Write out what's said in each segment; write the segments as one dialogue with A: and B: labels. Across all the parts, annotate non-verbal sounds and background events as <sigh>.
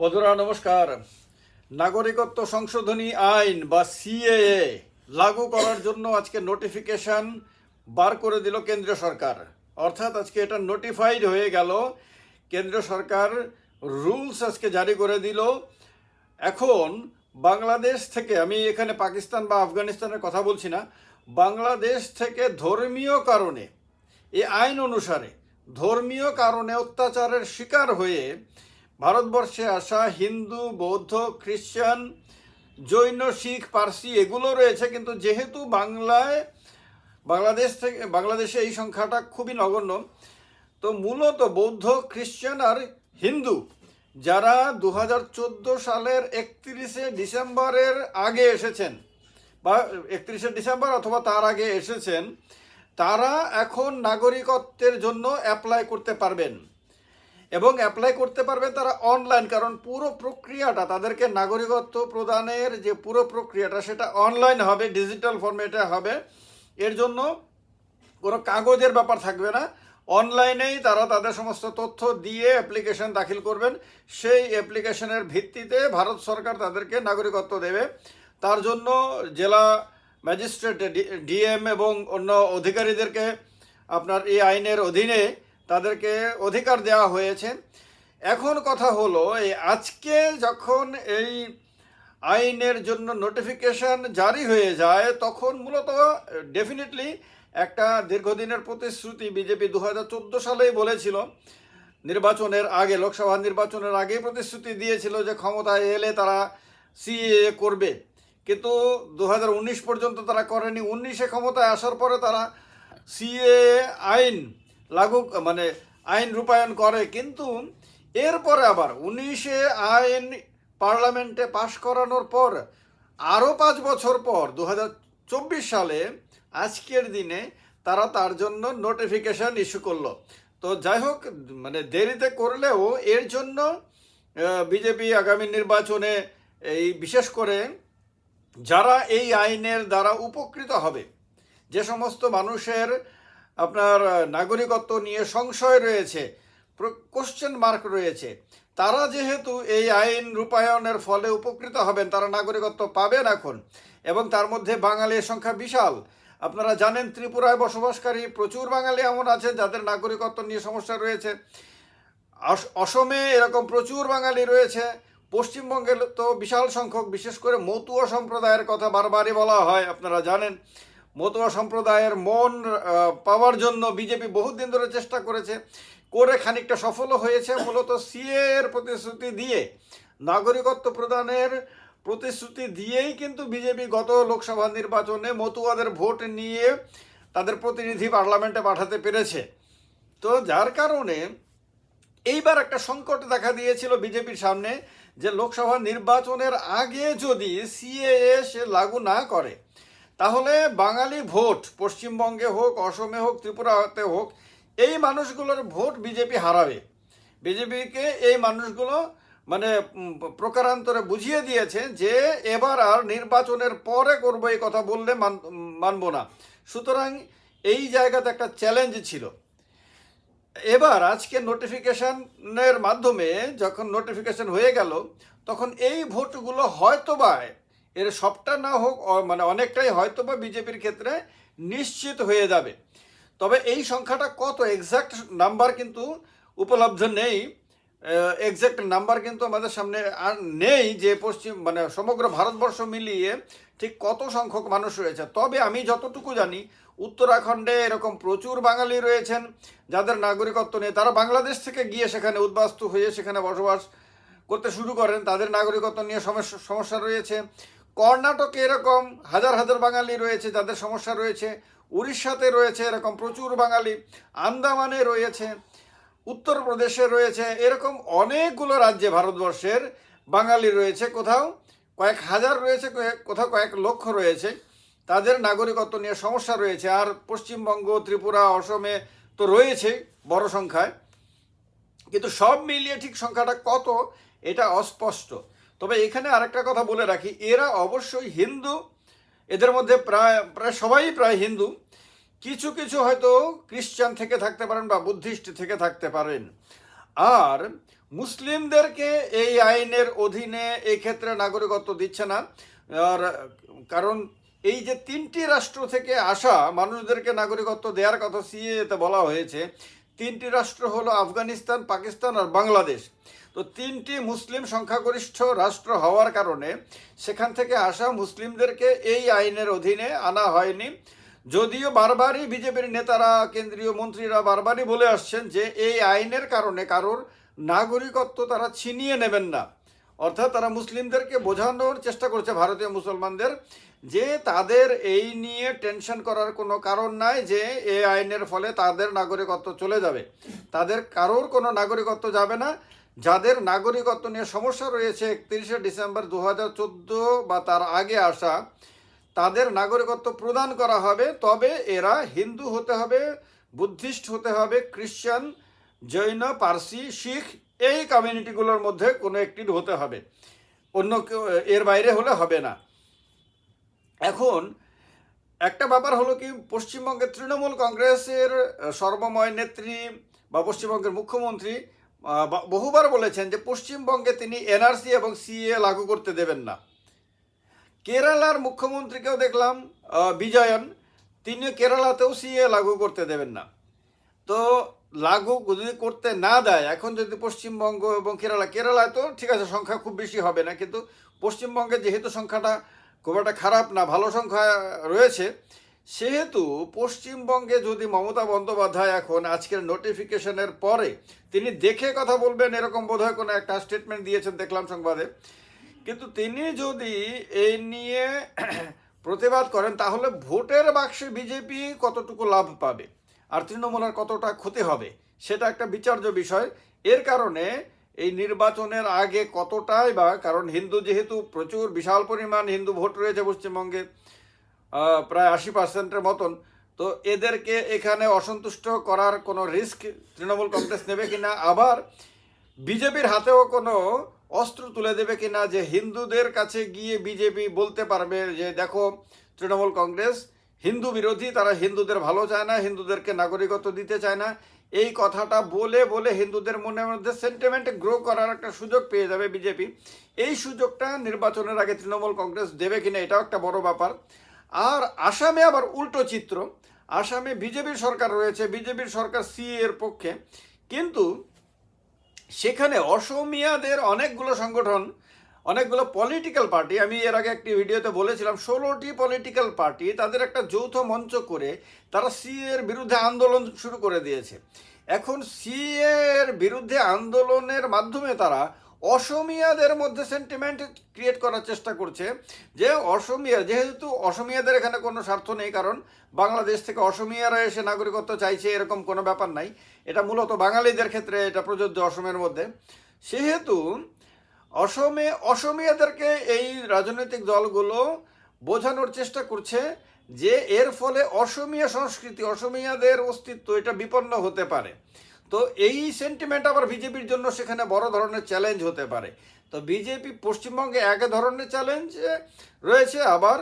A: বন্ধুরা, নমস্কার। নাগরিকত্ব সংশোধনী আইন বা সিএএ লাগু করার জন্য আজকে নোটিফিকেশন বার করে দিল কেন্দ্রীয় সরকার। অর্থাৎ আজকে এটা নোটিফাইড হয়ে গেল। কেন্দ্রীয় সরকার রুলস আজকে জারি করে দিল। এখন বাংলাদেশ থেকে, আমি এখানে পাকিস্তান বা আফগানিস্তানের কথা বলছি না, বাংলাদেশ থেকে ধর্মীয় কারণে, এই আইন অনুসারে ধর্মীয় কারণে অত্যাচারের শিকার হয়ে ভারতবর্ষে আসা হিন্দু, বৌদ্ধ খ্রিস্টান জৈন, শিখ, পার্সি এগুলো রয়েছে, কিন্তু যেহেতু বাংলায়, বাংলাদেশ থেকে, বাংলাদেশে এই সংখ্যাটা খুবই নগণ্য, তো মূলত বৌদ্ধ খ্রিস্টান আর হিন্দু, যারা দু হাজার চোদ্দ সালের একত্রিশে ডিসেম্বরের আগে এসেছেন, বা একত্রিশে ডিসেম্বর অথবা তার আগে এসেছেন, তারা এখন নাগরিকত্বের জন্য অ্যাপ্লাই করতে পারবেন। এবং অ্যাপ্লাই করতে পারবেন তারা অনলাইন কারণ পুরো প্রক্রিয়াটা তাদেরকে নাগরিকত্ব প্রদানের যে পুরো প্রক্রিয়াটা সেটা অনলাইন হবে ডিজিটাল ফরম্যাটে হবে। এর জন্য কোনো কাগজের ব্যাপার থাকবে না। অনলাইনেই তারা তাদের সমস্ত তথ্য দিয়ে অ্যাপ্লিকেশন দাখিল করবেন। সেই অ্যাপ্লিকেশনের ভিত্তিতে ভারত সরকার তাদেরকে নাগরিকত্ব দেবে। তার জন্য জেলা ম্যাজিস্ট্রেট ডিএম এবং অন্য অধিকারীদেরকে আপনার এই আইনের অধীনে তাদেরকে অধিকার দেওয়া হয়েছে। এখন কথা হলো, এই আজকে যখন এই আইনের জন্য নোটিফিকেশন জারি হয়ে যায়, তখন মূলত ডেফিনেটলি একটা দীর্ঘদিনের প্রতিশ্রুতি বিজেপি দু হাজার চোদ্দ সালেই বলেছিল। নির্বাচনের আগে, লোকসভা নির্বাচনের আগেই প্রতিশ্রুতি দিয়েছিল যে ক্ষমতায় এলে তারা সিএ করবে। কিন্তু দু হাজার উনিশ পর্যন্ত তারা করেনি। উনিশে ক্ষমতায় আসার পরে তারা সিএ আইন লাগু মানে আইন রূপায়ণ করে, কিন্তু এরপরে আবার উনিশে আইন পার্লামেন্টে পাশ করানোর পর, আরও পাঁচ বছর পর দু হাজার চব্বিশ সালে, আজকের দিনে তারা তার জন্য নোটিফিকেশন ইস্যু করল। তো যাই হোক মানে দেরিতে করলেও এর জন্য বিজেপি আগামী নির্বাচনে এই বিশেষ করে যারা এই আইনের দ্বারা উপকৃত হবে, যে সমস্ত মানুষের আপনার নাগরিকত্ব নিয়ে সংশয় রয়েছে কোশ্চেন মার্ক রয়েছে। তারা যেহেতু এই আইন রূপায়ণের ফলে উপকৃত হবেন, তারা নাগরিকত্ব পাবেন এখন, এবং তার মধ্যে বাঙালির সংখ্যা বিশাল। আপনারা জানেন, ত্রিপুরায় বসবাসকারী প্রচুর বাঙালি এমন আছে যাদের নাগরিকত্ব নিয়ে সমস্যা রয়েছে। অসমে এরকম প্রচুর বাঙালি রয়েছে। পশ্চিমবঙ্গের তো বিশাল সংখ্যক, বিশেষ করে মতুয়া সম্প্রদায়ের কথা বারবারই বলা হয়, আপনারা জানেন। মতুয়া সম্প্রদায়ের মন পাওয়ার জন্য বিজেপি বহুদিন ধরে চেষ্টা করেছে, করে খানিকটা সফলও হয়েছে। মূলত সিএ এর প্রতিশ্রুতি দিয়ে, নাগরিকত্ব প্রদানের প্রতিশ্রুতি দিয়েই কিন্তু বিজেপি গত লোকসভা নির্বাচনে মতুয়াদের ভোট নিয়ে তাদের প্রতিনিধি পার্লামেন্টে পাঠাতে পেরেছে। তো যার কারণে এইবার একটা সংকট দেখা দিয়েছিল বিজেপির সামনে, যে লোকসভা নির্বাচনের আগে যদি সিএএ সে লাগু না করে তাহলে বাঙালি ভোট, পশ্চিমবঙ্গে হোক, অসমে হোক, ত্রিপুরাতে হোক, এই মানুষগুলোর ভোট বিজেপি হারাবে। বিজেপিকে এই মানুষগুলো মানে প্রকারান্তরে বুঝিয়ে দিয়েছে যে এবার আর নির্বাচনের পরে করব এই কথা বললে মানব না। সুতরাং এই জায়গাতে একটা চ্যালেঞ্জ ছিল। এবার আজকে নোটিফিকেশনের মাধ্যমে যখন নোটিফিকেশন হয়ে গেল, তখন এই ভোটগুলো হয়তোবা এর সবটা না হোক মানে অনেকটাই হয়তো বা বিজেপির ক্ষেত্রে নিশ্চিত হয়ে যাবে। তবে এই সংখ্যাটা কত? এক্সাক্ট নাম্বার কিন্তু উপলব্ধ নেই। এক্সাক্ট নাম্বার কিন্তু আমাদের সামনে আর নেই যে পশ্চিম মানে সমগ্র ভারতবর্ষ মিলিয়ে ঠিক কত সংখ্যক মানুষ রয়েছে। তবে আমি যতটুকু জানি, উত্তরাখণ্ডে এরকম প্রচুর বাঙালি রয়েছেন, যাদের নাগরিকত্ব নেই। তারা বাংলাদেশ থেকে গিয়ে সেখানে উদ্বাস্তু হয়ে সেখানে বসবাস করতে শুরু করেন। তাদের নাগরিকত্ব নিয়ে সমস্যা সমস্যা রয়েছে। কর্ণাটকে এরকম হাজার হাজার বাঙালি রয়েছে, যাদের সমস্যা রয়েছে, উড়িষ্যাতে রয়েছে এরকম প্রচুর বাঙালি, আন্দামানে রয়েছে উত্তরপ্রদেশে রয়েছে, এরকম অনেকগুলো রাজ্যে ভারতবর্ষের বাঙালি রয়েছে। কোথাও কয়েক হাজার রয়েছে কোথাও কয়েক লক্ষ রয়েছে। তাদের নাগরিকত্ব নিয়ে সমস্যা রয়েছে। আর পশ্চিমবঙ্গ, ত্রিপুরা, অসমে তো রয়েছে বড় সংখ্যায়। কিন্তু সব মিলিয়ে ঠিক সংখ্যাটা কত? এটা অস্পষ্ট। তবে এখানে আরেকটা কথা বলে রাখি, এরা অবশ্যই হিন্দু। এদের মধ্যে প্রায় প্রায় সবাই প্রায় হিন্দু। কিছু কিছু হয়তো খ্রিস্টান থেকে থাকতে পারেন বা বুদ্ধিস্ট থেকে থাকতে পারেন। আর মুসলিমদেরকে এই আইনের অধীনে এই ক্ষেত্রে নাগরিকত্ব দিচ্ছে না। আর কারণ এই যে তিনটি রাষ্ট্র থেকে আসা মানুষদেরকে নাগরিকত্ব দেওয়ার কথা সিএতে বলা হয়েছে, তিনটি রাষ্ট্র হলো আফগানিস্তান, পাকিস্তান আর বাংলাদেশ। তো তিনটি মুসলিম সংখ্যাগরিষ্ঠ রাষ্ট্র হওয়ার কারণে সেখান থেকে আসা মুসলিমদেরকে এই আইনের অধীনে আনা হয়নি। যদিও বারবারই বিজেপির নেতারা, কেন্দ্রীয় মন্ত্রীরা বারবারই বলে আসছেন যে এই আইনের কারণে কারোর নাগরিকত্ব তারা ছিনিয়ে নেবেন না। অর্থাৎ তারা মুসলিমদেরকে বোঝানোর চেষ্টা করছে ভারতীয় মুসলমানদের যে তাদের এই নিয়ে টেনশন করার কোনো কারণ নাই যে এই আইনের ফলে তাদের নাগরিকত্ব চলে যাবে। তাদের কারোর কোনো নাগরিকত্ব যাবে না। যাদের নাগরিকত্ব নিয়ে সমস্যা রয়েছে একত্রিশে ডিসেম্বর দু হাজার চোদ্দ বা তার আগে আসা, তাদের নাগরিকত্ব প্রদান করা হবে, তবে এরা হিন্দু হতে হবে, বুদ্ধিস্ট হতে হবে, খ্রিশ্চান, জৈন, পার্সি, শিখ, এই কমিউনিটিগুলোর মধ্যে কোনো একটির হতে হবে। অন্য এর বাইরে হলে হবে না। এখন একটা ব্যাপার হলো কি, পশ্চিমবঙ্গের তৃণমূল কংগ্রেসের সর্বময় নেত্রী বা পশ্চিমবঙ্গের মুখ্যমন্ত্রী বহুবার বলেছেন যে পশ্চিমবঙ্গে তিনি এনআরসি এবং সিএ লাগু করতে দেবেন না। কেরালার মুখ্যমন্ত্রীকেও দেখলাম বিজয়ন, তিনি কেরালাতেও সিএ লাগু করতে দেবেন না। তো লাগু যদি করতে না দেয়, এখন যদি পশ্চিমবঙ্গ এবং কেরালা, কেরালায় তো ঠিক আছে, সংখ্যা খুব বেশি হবে না, কিন্তু পশ্চিমবঙ্গে যেহেতু সংখ্যাটা খুব একটা খারাপ না, ভালো সংখ্যা রয়েছে সেহেতু পশ্চিমবঙ্গে যদি মমতা বন্দ্যোপাধ্যায় এখন আজকের নোটিফিকেশনের পরে তিনি দেখে কথা বলবেন, এরকম বোধহয় কোনো একটা স্টেটমেন্ট দিয়েছেন দেখলাম সংবাদে। কিন্তু তিনি যদি এই নিয়ে <clears throat> প্রতিবাদ করেন, তাহলে ভোটের বাক্সে বিজেপি কতটুকু লাভ পাবে? আর তৃণমূলের কতটা ক্ষতি হবে? সেটা একটা বিচার্য বিষয়। এর কারণে এই নির্বাচনের আগে কতটাই বা, কারণ হিন্দু যেহেতু প্রচুর, বিশাল পরিমাণ হিন্দু ভোট রয়েছে পশ্চিমবঙ্গে প্রায় আশি পার্সেন্টের মতন। তো এদেরকে এখানে অসন্তুষ্ট করার কোনো রিস্ক তৃণমূল কংগ্রেস নেবে কিনা? আবার বিজেপির হাতেও কোনো অস্ত্র তুলে দেবে কিনা? যে হিন্দুদের কাছে গিয়ে বিজেপি বলতে পারবে যে, দেখো, তৃণমূল কংগ্রেস, হিন্দু বিরোধী, তারা হিন্দুদের ভালো চায় না, হিন্দুদেরকে নাগরিকত্ব দিতে চায় না। এই কথাটা বলে বলে হিন্দুদের মনের মধ্যে সেন্টিমেন্ট গ্রো করার একটা সুযোগ পেয়ে যাবে বিজেপি। এই সুযোগটা নির্বাচনের আগে তৃণমূল কংগ্রেস দেবে কিনা, এটাও একটা বড় ব্যাপার। আর আসামে আবার উল্টো চিত্র। আসামে বিজেপির সরকার রয়েছে, বিজেপির সরকার সি এর পক্ষে। কিন্তু সেখানে অসমিয়াদের অনেকগুলো সংগঠন, অনেকগুলো পলিটিক্যাল পার্টি আমি এর আগে একটি ভিডিওতে বলেছিলাম, ষোলোটি পলিটিক্যাল পার্টি তাদের একটা যৌথ মঞ্চ করে তারা সিএ এর বিরুদ্ধে আন্দোলন শুরু করে দিয়েছে। এখন সিএ এর বিরুদ্ধে আন্দোলনের মাধ্যমে তারা অসমিয়াদের মধ্যে সেন্টিমেন্ট ক্রিয়েট করার চেষ্টা করছে যে অসমিয়া, যেহেতু অসমিয়াদের এখানে কোনো স্বার্থ নেই, কারণ বাংলাদেশ থেকে অসমিয়ারা এসে নাগরিকত্ব চাইছে, এরকম কোনো ব্যাপার নাই। এটা মূলত বাঙালিদের ক্ষেত্রে এটা প্রযোজ্য অসমের মধ্যে। সেহেতু অসমে, অসমিয়াদেরকে এই রাজনৈতিক দলগুলো বোঝানোর চেষ্টা করছে যে এর ফলে অসমিয়া সংস্কৃতি, অসমিয়াদের অস্তিত্ব এটা বিপন্ন হতে পারে। তো এই সেন্টিমেন্ট আবার বিজেপির জন্য সেখানে বড় ধরনের চ্যালেঞ্জ হতে পারে। তো বিজেপি পশ্চিমবঙ্গে এক ধরনের চ্যালেঞ্জ রয়েছে আবার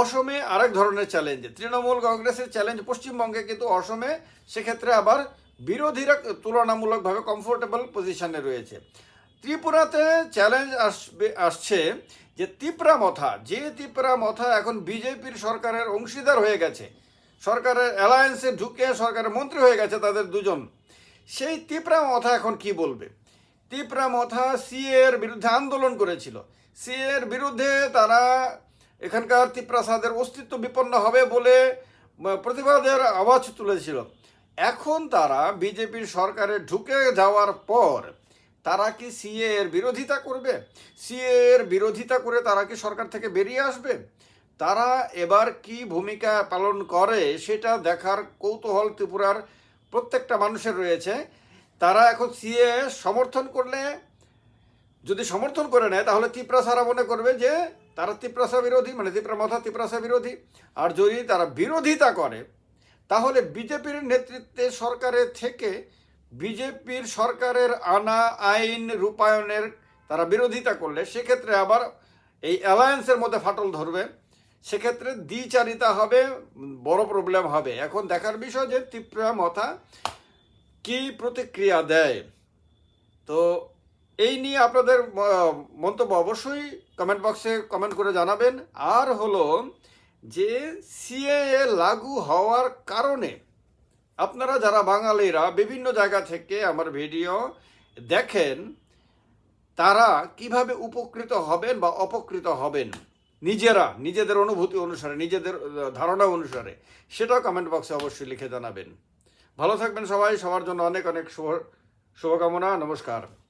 A: অসমে আরেক ধরনের চ্যালেঞ্জ তৃণমূল কংগ্রেসের চ্যালেঞ্জ পশ্চিমবঙ্গে, কিন্তু অসমে সেক্ষেত্রে আবার বিরোধীরা তুলনামূলকভাবে কমফোর্টেবল পজিশনে রয়েছে। ত্রিপুরাতে চ্যালেঞ্জ আসবে, আসছে যে তিপ্রা মথা, যে তিপ্রা মথা এখন বিজেপির সরকারের অংশীদার হয়ে গেছে। সরকারের অ্যালায়েন্সে ঢুকে সরকারের মন্ত্রী হয়ে গেছে তাদের দুজন। সেই তিপ্রা মথা এখন কি বলবে? তিপ্রা মথা সিএ এর বিরুদ্ধে আন্দোলন করেছিল। সিএ এর বিরুদ্ধে তারা এখানকার তিপ্রাসাদের অস্তিত্ব বিপন্ন হবে বলে প্রতিবাদের আওয়াজ তুলেছিল। এখন তারা বিজেপির সরকারে ঢুকে যাওয়ার পর তারা কি সিএ এর বিরোধিতা করবে? সিএ এর বিরোধিতা করে তারা কি সরকার থেকে বেরিয়ে আসবে? তারা এবার কি ভূমিকা পালন করে সেটা দেখার কৌতূহল ত্রিপুরার প্রত্যেকটা মানুষের রয়েছে। তারা এখন সিএ সমর্থন করলে, যদি সমর্থন করে নেয়, তাহলে তিপ্রাসারা মনে করবে যে তারা তিপ্রাসা বিরোধী মানে তিপ্রা মাথা তিপ্রাসা বিরোধী। আর যদি তারা বিরোধিতা করে, তাহলে বিজেপির নেতৃত্বে সরকারের থেকে বিজেপির সরকারের আনা আইন রূপায়ণের তারা বিরোধিতা করলে, সেক্ষেত্রে আবার এই অ্যালায়েন্সের মধ্যে ফাটল ধরবে। সেক্ষেত্রে দ্বিচারিতা হবে, বড় প্রবলেম হবে। এখন দেখার বিষয় যে ত্রিপুরা মথা কি প্রতিক্রিয়া দেয়? তো এই নিয়ে আপনাদের মন্তব্য অবশ্যই কমেন্ট বক্সে কমেন্ট করে জানাবেন। আর হলো যে সিএএ লাগু হওয়ার কারণে আপনারা যারা বাঙালিরা বিভিন্ন জায়গা থেকে আমার ভিডিও দেখেন, তারা কীভাবে উপকৃত হবেন বা অপকৃত হবেন? নিজেরা, নিজেদের অনুভূতি অনুসারে, নিজেদের ধারণা অনুসারে, সেটাও কমেন্ট বক্সে অবশ্যই লিখে জানাবেন। ভালো থাকবেন সবাই, সবার জন্য অনেক অনেক শুভ, শুভকামনা, নমস্কার।